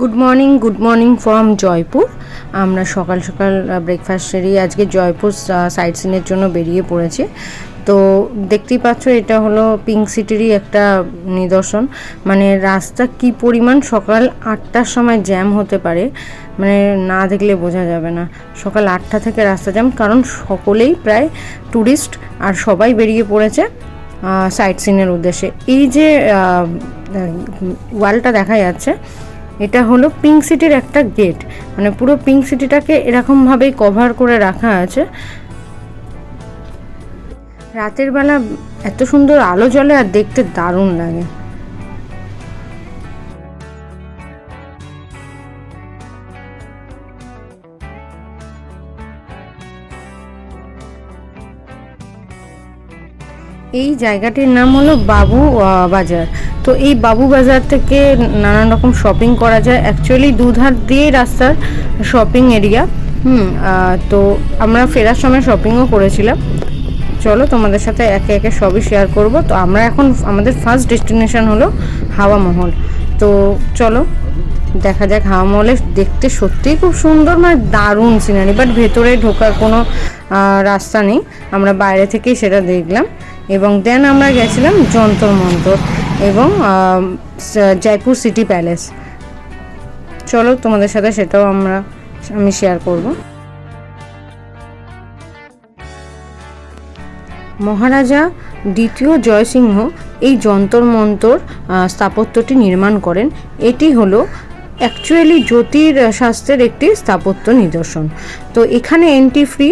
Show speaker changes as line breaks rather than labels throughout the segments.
Good morning good morning from Jaipur আমরা সকাল সকাল ব্রেকফাস্ট সেরেই আজকে জয়পুর সাইট সিনের জন্য বেরিয়ে পড়েছি। তো দেখতেই পাচ্ছ, এটা হলো পিঙ্ক সিটিরই একটা নিদর্শন। মানে রাস্তা কি পরিমাণ সকাল আটটার সময় জ্যাম হতে পারে মানে না দেখলে বোঝা যাবে না। সকাল আটটা থেকে রাস্তা জ্যাম কারণ সকলেই প্রায় ট্যুরিস্ট আর সবাই বেরিয়ে পড়েছে সাইট সিনের উদ্দেশ্যে। এই যে ওয়ালটা দেখা যাচ্ছে এটা হলো পিঙ্ক সিটির একটা গেট মানে পুরো পিঙ্ক সিটিটাকে এরকমভাবেই কভার করে রাখা আছে। রাতের বেলা এত সুন্দর আলো জ্বলে আর দেখতে দারুণ লাগে। এই জায়গাটির নাম হলো বাবু বাজার। তো এই বাবু বাজার থেকে নানান রকম শপিং করা যায়। অ্যাকচুয়ালি দুধার দিয়ে রাস্তার শপিং এরিয়া হুম তো আমরা ফেরার সময় শপিংও করেছিলাম। চলো তোমাদের সাথে একে একে সবই শেয়ার করব। তো আমরা এখন আমাদের ফার্স্ট ডেস্টিনেশন হলো হাওয়া মহল। তো চলো দেখা যাক হাওয়া মহলে দেখতে সত্যিই খুব সুন্দর মানে দারুণ সিনারি বাট ভেতরে ঢোকার কোনো রাস্তা নেই। আমরা বাইরে থেকেই সেটা দেখলাম। এবং দেন আমরা গেছিলাম যন্তর মন্তর এবং জয়পুর সিটি প্যালেস চলো তোমাদের সাথে সেটাও আমরা, আমি শেয়ার করব। মহারাজা দ্বিতীয় জয়সিংহ এই যন্তর মন্তর স্থাপত্যটি নির্মাণ করেন। এটি হলো অ্যাকচুয়ালি জ্যোতির শাস্ত্রের একটি স্থাপত্য নিদর্শন। তো এখানে এন্ট্রি ফ্রি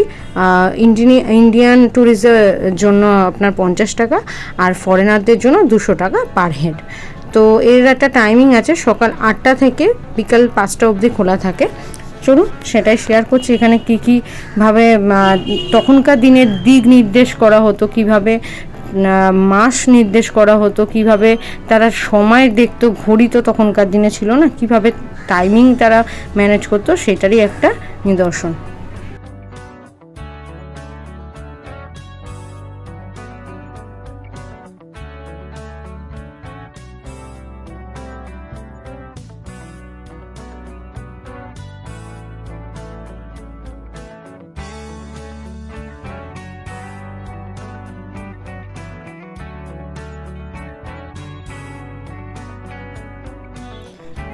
ইন্ডিয়ান ট্যুরিজমের জন্য আপনার পঞ্চাশ টাকা আর ফরেনারদের জন্য দুশো টাকা পার হেড তো এর একটা টাইমিং আছে, সকাল আটটা থেকে বিকাল পাঁচটা অবধি খোলা থাকে। চলুন সেটাই শেয়ার করছি, এখানে কী কীভাবে তখনকার দিনের দিক নির্দেশ করা হতো, কীভাবে মাস নির্দেশ করা হতো, কীভাবে তারা সময় দেখতো ঘড়ি তো তখনকার দিনে ছিল না, কীভাবে টাইমিং তারা ম্যানেজ করতো, সেটারই একটা নিদর্শন।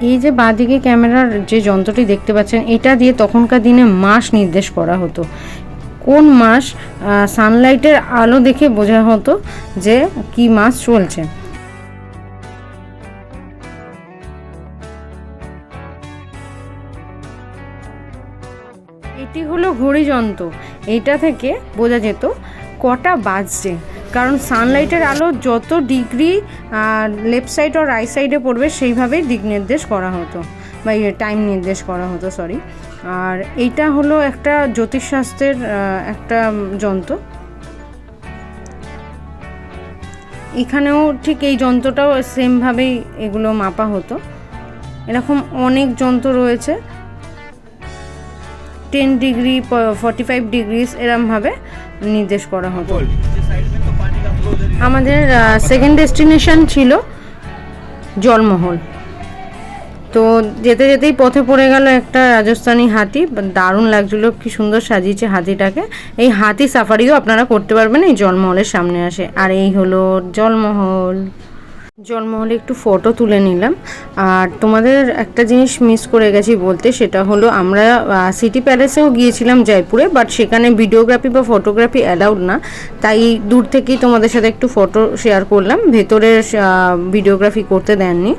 এই যে বাঁদিকে ক্যামেরার যে যন্ত্রটি দেখতে পাচ্ছেন, এটা দিয়ে তখনকার দিনে মাস নির্দেশ করা হতো। কোন মাস? সানলাইটের আলো দেখে বোঝা হতো যে কি মাস চলছে। এটি হলো ঘড়ি যন্ত্র এটা থেকে বোঝা যেত কটা বাজছে। কারণ সানলাইটের আলো যত ডিগ্রি লেফট সাইড ও রাইট সাইডে পড়বে, সেইভাবেই দিক নির্দেশ করা হতো। বা টাইম নির্দেশ করা হতো সরি আর এইটা হলো একটা জ্যোতিষশাস্ত্রের একটা যন্ত্র। এখানেও ঠিক এই যন্ত্রটাও সেমভাবেই এগুলো মাপা হতো। এরকম অনেক যন্ত্র রয়েছে। Ten degree forty five degrees এরমভাবে নির্দেশ করা হতো। আমাদের সেকেন্ড ডেস্টিনেশন ছিল জলমহল। তো যেতে যেতেই পথে পড়ে গেল একটা রাজস্থানি হাতি দারুণ লাগছিল, কি সুন্দর সাজিয়েছে হাতিটাকে। এই হাতি সাফারিও আপনারা করতে পারবেন, এই জলমহলের সামনে আসে আর এই হলো জলমহল। জলমহলে একটু ফটো তুলে নিলাম। আর তোমাদের একটা জিনিস মিস করে গেছি বলতে, সেটা হলো আমরা সিটি প্যালেসেও গিয়েছিলাম জয়পুরে বাট সেখানে ভিডিওগ্রাফি বা ফটোগ্রাফি অ্যালাউড না। তাই দূর থেকেই তোমাদের সাথে একটু ফটো শেয়ার করলাম। ভেতরের ভিডিওগ্রাফি করতে দেননি।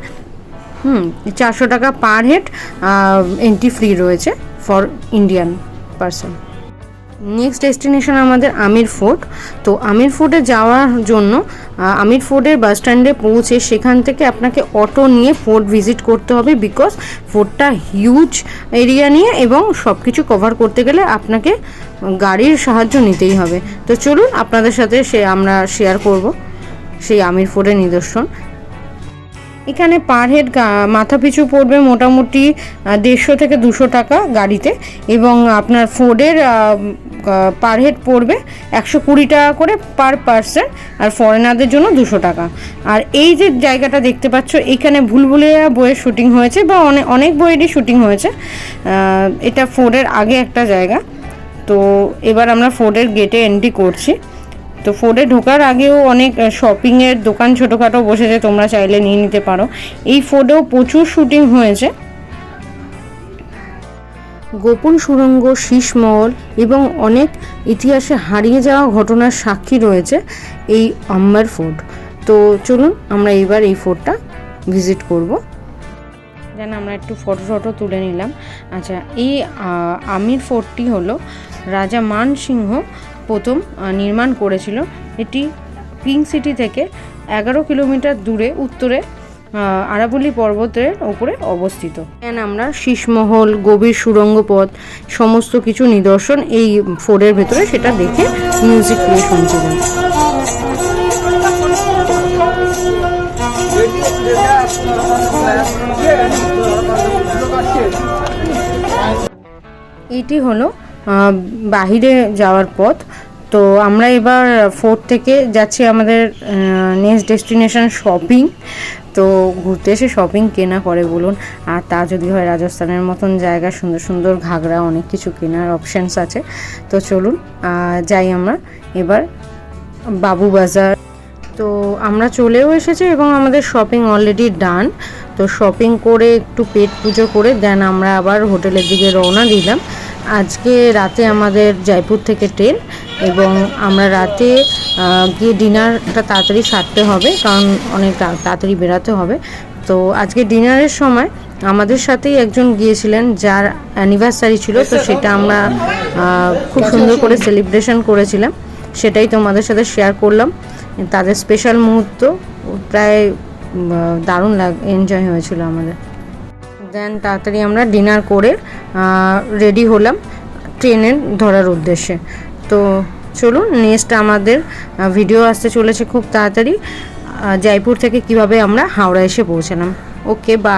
হুম, চারশো টাকা পার হেড এন্ট্রি ফ্রি রয়েছে for Indian person next destination আমাদের আমির ফোর্ট। তো আমির ফোর্টে যাওয়ার জন্য আমির ফোর্টের বাস স্ট্যান্ডে পৌঁছে সেখান থেকে আপনাকে অটো নিয়ে ফোর্ট ভিজিট করতে হবে বিকজ ফোর্টটা হিউজ এরিয়া নিয়ে এবং সব কিছু কভার করতে গেলে আপনাকে গাড়ির সাহায্য নিতেই হবে। তো চলুন আপনাদের সাথে সে আমরা শেয়ার করব, সেই আমির ফোর্টের নিদর্শন। এখানে পার হেড মাথা পিছু পড়বে মোটামুটি দেড়শো থেকে দুশো টাকা গাড়িতে এবং আপনার ফোর্ডের পার হেড পড়বে একশো কুড়ি টাকা করে পার পার্সন আর ফরেনারদের জন্য দুশো টাকা। আর এই যে জায়গাটা দেখতে পাচ্ছ, এখানে ভুলভুলিয়া বইয়ের শুটিং হয়েছে বা অনেক অনেক বইয়েরই শুটিং হয়েছে। এটা ফোর্ডের আগে একটা জায়গা। তো এবার আমরা ফোর্ডের গেটে এন্ট্রি করছি। তো ফোর্ডে ঢোকার আগেও অনেক শপিংয়ের দোকান ছোটোখাটো বসেছে তোমরা চাইলে নিয়ে নিতে পারো। এই ফোর্ডেও প্রচুর শুটিং হয়েছে। গোপন সুড়ঙ্গ শীষমহল এবং অনেক ইতিহাসে হারিয়ে যাওয়া ঘটনার সাক্ষী রয়েছে এই আম্মার ফোর্ট তো চলুন আমরা এইবার এই ফোর্টটা ভিজিট করব। দেন আমরা একটু ফটো ফটো তুলে নিলাম। আচ্ছা এই আমির ফোর্টটি হলো রাজা মান সিংহ প্রথম নির্মাণ করেছিল। এটি পিঙ্ক সিটি থেকে এগারো কিলোমিটার দূরে উত্তরে আহ, আরাবল্লী পর্বতের ওপরে অবস্থিত। দেন আমরা শীষমহল গভীর সুড়ঙ্গ পথ সমস্ত কিছু নিদর্শন এই ফোর্ডের ভেতরে সেটা দেখে মিউজিক প্লে শুনছিলাম। এটি হলো বাহিরে যাওয়ার পথ। তো আমরা এবার ফোর্ট থেকে যাচ্ছি আমাদের নেক্সট ডেস্টিনেশন শপিং তো ঘুরতে এসে শপিং কেনা করে বলুন। আর তা যদি হয় রাজস্থানের মতন জায়গা, সুন্দর সুন্দর ঘাগরা, অনেক কিছু কেনার অপশানস আছে। তো চলুন যাই আমরা। এবার বাবু বাজার। তো আমরা চলেও এসেছি এবং আমাদের শপিং অলরেডি ডান তো শপিং করে একটু পেট পুজো করে দেন আমরা আবার হোটেলের দিকে রওনা দিলাম। আজকে রাতে আমাদের জয়পুর থেকে ট্রেন এবং আমরা রাতে গিয়ে ডিনারটা তাড়াতাড়ি সারতে হবে কারণ অনেক তাড়াতাড়ি বেরাতে হবে। তো আজকে ডিনারের সময় আমাদের সাথেই একজন গিয়েছিলেন যার অ্যানিভার্সারি ছিল, তো সেটা আমরা খুব সুন্দর করে সেলিব্রেশন করেছিলাম। সেটাই তোমাদের সাথে শেয়ার করলাম। তাদের স্পেশাল মুহূর্ত প্রায় দারুণ লাগ এনজয় হয়েছিল আমাদের। দেন তাড়াতাড়ি আমরা ডিনার করে রেডি হলাম ট্রেনের ধরার উদ্দেশ্যে। তো চলুন নেক্সট আমাদের ভিডিও আসতে চলেছে খুব তাড়াতাড়ি। জয়পুর থেকে কীভাবে আমরা হাওড়া এসে পৌঁছালাম। ওকে বা